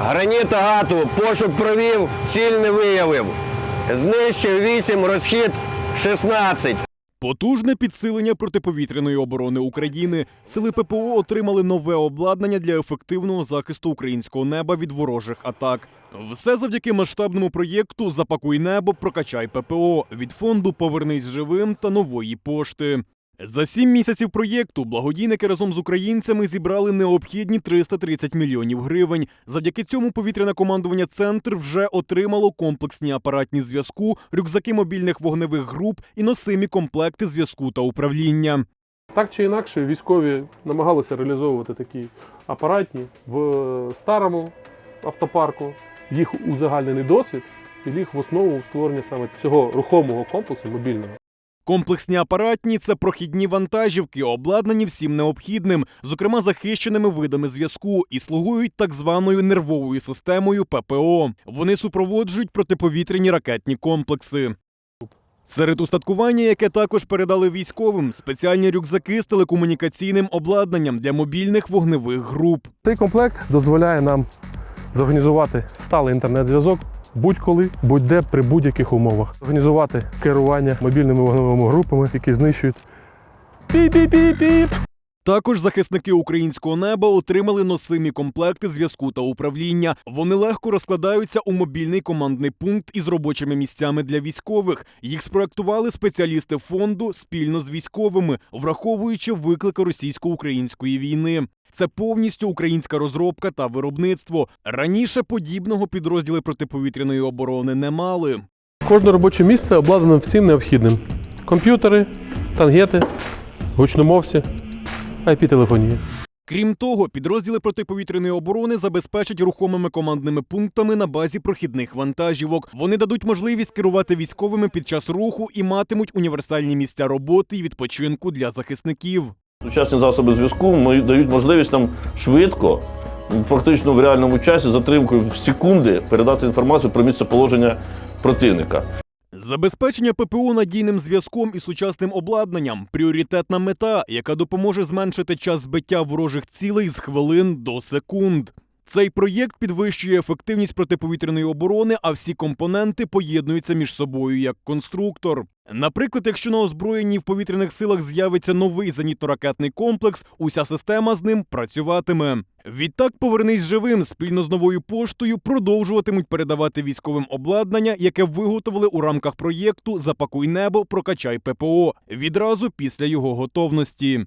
Граніт Агату пошук провів, ціль не виявив. Знищив 8, розхід 16. Потужне підсилення протиповітряної оборони України. Сили ППО отримали нове обладнання для ефективного захисту українського неба від ворожих атак. Все завдяки масштабному проєкту Запакуй небо, прокачай ППО від фонду Повернись живим та нової пошти. За сім місяців проєкту благодійники разом з українцями зібрали необхідні 330 мільйонів гривень. Завдяки цьому повітряне командування Центр вже отримало комплексні апаратні зв'язку, рюкзаки мобільних вогневих груп і носимі комплекти зв'язку та управління. Так чи інакше, військові намагалися реалізовувати такі апаратні в старому автопарку. Їх узагальнений досвід і ліг в основу створення саме цього рухомого комплексу мобільного. Комплексні апаратні це прохідні вантажівки, обладнані всім необхідним, зокрема захищеними видами зв'язку, і слугують так званою нервовою системою ППО. Вони супроводжують протиповітряні ракетні комплекси. Серед устаткування, яке також передали військовим, спеціальні рюкзаки з телекомунікаційним обладнанням для мобільних вогневих груп. Цей комплект дозволяє нам зорганізувати сталий інтернет-зв'язок будь-коли, будь-де при будь-яких умовах. Організувати керування мобільними вогневими групами, які знищують піп-піп-піп-піп. Також захисники українського неба отримали носимі комплекти зв'язку та управління. Вони легко розкладаються у мобільний командний пункт із робочими місцями для військових. Їх спроектували спеціалісти фонду спільно з військовими, враховуючи виклики російсько-української війни. Це повністю українська розробка та виробництво. Раніше подібного підрозділи протиповітряної оборони не мали. Кожне робоче місце обладнане всім необхідним: комп'ютери, тангети, гучномовці, IP-телефонія. Крім того, підрозділи протиповітряної оборони забезпечать рухомими командними пунктами на базі прохідних вантажівок. Вони дадуть можливість керувати військовими під час руху і матимуть універсальні місця роботи і відпочинку для захисників. Сучасні засоби зв'язку дають можливість нам швидко, фактично в реальному часі, затримкою в секунди, передати інформацію про місце положення противника. Забезпечення ППО надійним зв'язком і сучасним обладнанням пріоритетна мета, яка допоможе зменшити час збиття ворожих цілей з хвилин до секунд. Цей проєкт підвищує ефективність протиповітряної оборони, а всі компоненти поєднуються між собою як конструктор. Наприклад, якщо на озброєнні в повітряних силах з'явиться новий зенітно-ракетний комплекс, уся система з ним працюватиме. Відтак, повернись живим спільно з новою поштою продовжуватимуть передавати військовим обладнання, яке виготовили у рамках проєкту Запакуй небо, прокачай ППО відразу після його готовності.